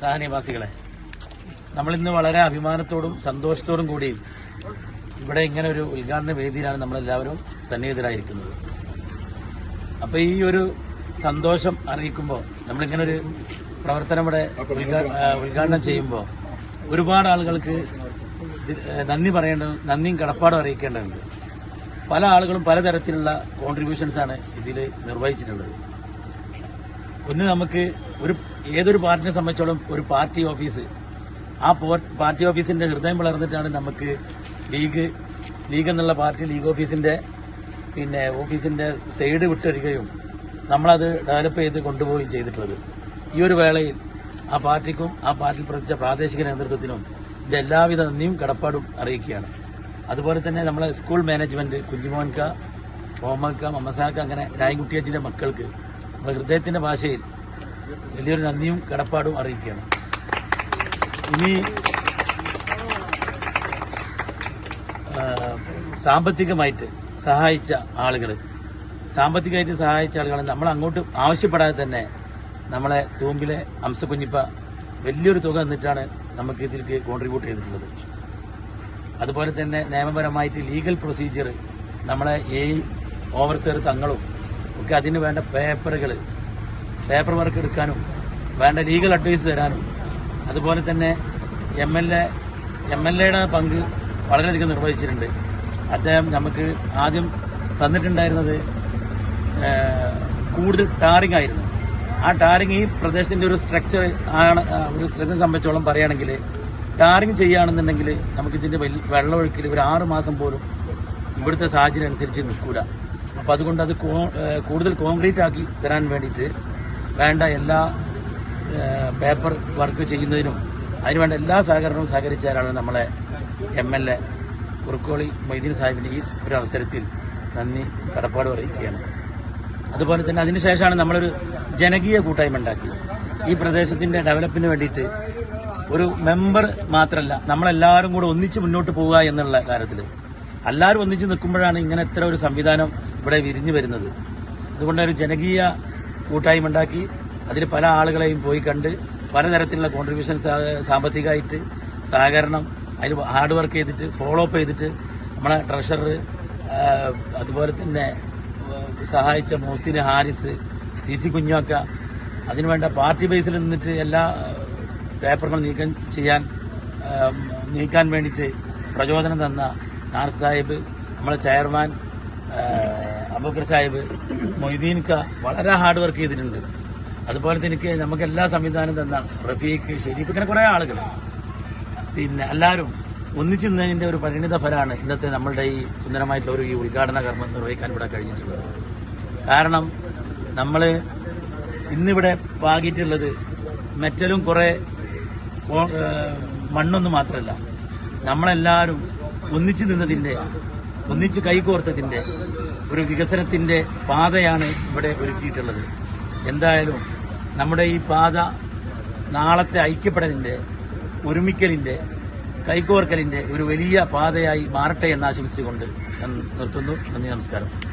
സഹനിവാസികളെ നമ്മളിന്ന് വളരെ അഭിമാനത്തോടും സന്തോഷത്തോടും കൂടി ഇവിടെ ഇങ്ങനെ ഒരു ഉദ്ഘാടന വേദിയിലാണ് നമ്മളെല്ലാവരും സന്നിഹിതരായിരിക്കുന്നത്. അപ്പൊ ഈ ഒരു സന്തോഷം അറിയിക്കുമ്പോൾ നമ്മളിങ്ങനെ ഒരു പ്രവർത്തനം ഇവിടെ ഉദ്ഘാടനം ചെയ്യുമ്പോൾ ഒരുപാട് ആളുകൾക്ക് നന്ദി പറയേണ്ട നന്ദിയും കടപ്പാടും അറിയിക്കേണ്ടതുണ്ട്. പല ആളുകളും പലതരത്തിലുള്ള കോൺട്രിബ്യൂഷൻസ് ആണ് ഇതിൽ നിർവഹിച്ചിട്ടുള്ളത്. ഒന്ന് നമുക്ക് ഒരു ഏതൊരു പാർട്ടിനെ സംബന്ധിച്ചോളം ഒരു പാർട്ടി ഓഫീസ്. ആ പാർട്ടി ഓഫീസിന്റെ ഹൃദയം വളർന്നിട്ടാണ് നമുക്ക് ലീഗ് ലീഗ് എന്നുള്ള പാർട്ടി ലീഗ് ഓഫീസിന്റെ പിന്നെ ഓഫീസിന്റെ സൈഡ് വിട്ടൊരുകയും നമ്മളത് ഡെവലപ്പ് ചെയ്ത് കൊണ്ടുപോവുകയും ചെയ്തിട്ടുള്ളത്. ഈ ഒരു വേളയിൽ ആ പാർട്ടിക്കും ആ പാർട്ടിയിൽ പ്രവർത്തിച്ച പ്രാദേശിക നേതൃത്വത്തിനും ഇതിന്റെ എല്ലാവിധ നന്ദിയും കടപ്പാടും അറിയിക്കുകയാണ്. അതുപോലെ തന്നെ നമ്മളെ സ്കൂൾ മാനേജ്മെന്റ് കുഞ്ഞുമോൻക ഓമക്ക മമ്മസാക്ക അങ്ങനെ രായൻകുട്ടിയച്ചിന്റെ മക്കൾക്ക് നമ്മുടെ ഹൃദയത്തിന്റെ ഭാഷയിൽ വലിയൊരു നന്ദിയും കടപ്പാടും അറിയിക്കുകയാണ്. ഇനി സാമ്പത്തികമായിട്ട് സഹായിച്ച ആളുകൾ സാമ്പത്തികമായിട്ട് സഹായിച്ച ആളുകൾ നമ്മൾ അങ്ങോട്ട് ആവശ്യപ്പെടാതെ തന്നെ നമ്മളെ തൂമ്പിലെ അംസക്കുഞ്ഞിപ്പ വലിയൊരു തുക എന്നിട്ടാണ് നമുക്ക് ഇതിലേക്ക് കോൺട്രിബ്യൂട്ട് ചെയ്തിട്ടുള്ളത്. അതുപോലെ തന്നെ നിയമപരമായിട്ട് ലീഗൽ പ്രൊസീജിയർ നമ്മളെ ഈ ഓവർസെയർ തങ്ങളും ഒക്കെ അതിന് വേണ്ട പേപ്പറുകൾ പേപ്പർ വർക്ക് എടുക്കാനും വേണ്ട ലീഗൽ അഡ്വൈസ് തരാനും അതുപോലെ തന്നെ M L A M L പങ്ക് വളരെയധികം നിർവഹിച്ചിട്ടുണ്ട്. അദ്ദേഹം നമുക്ക് ആദ്യം തന്നിട്ടുണ്ടായിരുന്നത് കൂടുതൽ ടാറിംഗ് ആയിരുന്നു. ആ ടാറിംഗ് ഈ പ്രദേശത്തിന്റെ ഒരു സ്ട്രക്ചർ ആണ് ഒരു സ്ട്രെസ്സിനെ സംബന്ധിച്ചോളം പറയുകയാണെങ്കിൽ ടാറിംഗ് ചെയ്യുകയാണെന്നുണ്ടെങ്കിൽ നമുക്ക് ഇതിന്റെ വെള്ളമൊഴുക്കിൽ ഒരു ആറ് മാസം പോലും ഇവിടുത്തെ സാഹചര്യം അനുസരിച്ച് നിൽക്കൂല. അപ്പൊ അതുകൊണ്ട് അത് കൂടുതൽ കോൺക്രീറ്റ് ആക്കി തരാൻ വേണ്ടിയിട്ട് വേണ്ട എല്ലാ പേപ്പർ വർക്ക് ചെയ്യുന്നതിനും അതിനുവേണ്ട എല്ലാ സഹകരണവും സഹകരിച്ചാലാണ് നമ്മളെ M L A Kurukkoli Moideen സാഹിബിന്റെ ഈ ഒരു അവസരത്തിൽ നന്ദി കടപ്പാട് അറിയിക്കുകയാണ്. അതുപോലെ തന്നെ അതിനുശേഷമാണ് നമ്മളൊരു ജനകീയ കൂട്ടായ്മ ഉണ്ടാക്കി ഈ പ്രദേശത്തിന്റെ ഡെവലപ്പിന് വേണ്ടിയിട്ട് ഒരു മെമ്പർ മാത്രമല്ല നമ്മളെല്ലാവരും കൂടെ ഒന്നിച്ച് മുന്നോട്ട് പോവുക എന്നുള്ള കാര്യത്തിൽ എല്ലാവരും ഒന്നിച്ച് നിൽക്കുമ്പോഴാണ് ഇങ്ങനെ ഇത്ര ഒരു സംവിധാനം ഇവിടെ വിരിഞ്ഞു വരുന്നത്. അതുകൊണ്ട് ഒരു ജനകീയ കൂട്ടായ്മ ഉണ്ടാക്കി. അതിൽ പല ആളുകളെയും പോയി കണ്ട് പലതരത്തിലുള്ള കോൺട്രിബ്യൂഷൻ സാമ്പത്തികമായിട്ട് സഹകരണം അതിൽ ഹാർഡ് വർക്ക് ചെയ്തിട്ട് ഫോളോ അപ്പ് ചെയ്തിട്ട് നമ്മളെ ട്രഷറർ അതുപോലെ തന്നെ സഹായിച്ച മോസിന് ഹാരിസ് സി സി കുഞ്ഞാക്ക അതിനുവേണ്ട പാർട്ടി ബേസിൽ നിന്നിട്ട് എല്ലാ പേപ്പറുകൾ നീക്കം ചെയ്യാൻ നീക്കാൻ വേണ്ടിയിട്ട് പ്രചോദനം തന്ന നാർ സാഹിബ് നമ്മളെ ചെയർമാൻ അബൂക്കർ സാഹിബ് മൊയ്തീൻക്ക വളരെ ഹാർഡ് വർക്ക് ചെയ്തിട്ടുണ്ട്. അതുപോലെ തന്നെ നമുക്ക് എല്ലാ സംവിധാനം തന്ന റഫീഖ് ഷെരീഫ് ഇങ്ങനെ കുറേ ആളുകൾ. പിന്നെ എല്ലാവരും ഒന്നിച്ചു നിന്നതിന്റെ ഒരു പരിണിത ഫലമാണ് ഇന്നത്തെ നമ്മളുടെ ഈ സുന്ദരമായിട്ടുള്ള ഒരു ഈ ഉദ്ഘാടന കർമ്മം നിർവഹിക്കാൻ ഇവിടെ കഴിഞ്ഞിട്ടുള്ളത്. കാരണം നമ്മൾ ഇന്നിവിടെ പാകിയിട്ടുള്ളത് മെറ്റലും കുറേ മണ്ണൊന്നും മാത്രമല്ല. നമ്മളെല്ലാവരും ഒന്നിച്ചു നിന്നതിന്റെ ഒന്നിച്ച് കൈകോർത്തതിന്റെ ഒരു വികസനത്തിന്റെ പാതയാണ് ഇവിടെ ഒരുക്കിയിട്ടുള്ളത്. എന്തായാലും നമ്മുടെ ഈ പാത നാളത്തെ ഐക്യപ്പെടലിന്റെ ഒരുമിക്കലിന്റെ കൈകോർക്കലിന്റെ ഒരു വലിയ പാതയായി മാറട്ടെ എന്ന് ആശംസിച്ചുകൊണ്ട് ഞാൻ നിർത്തുന്നു. നന്ദി നമസ്കാരം.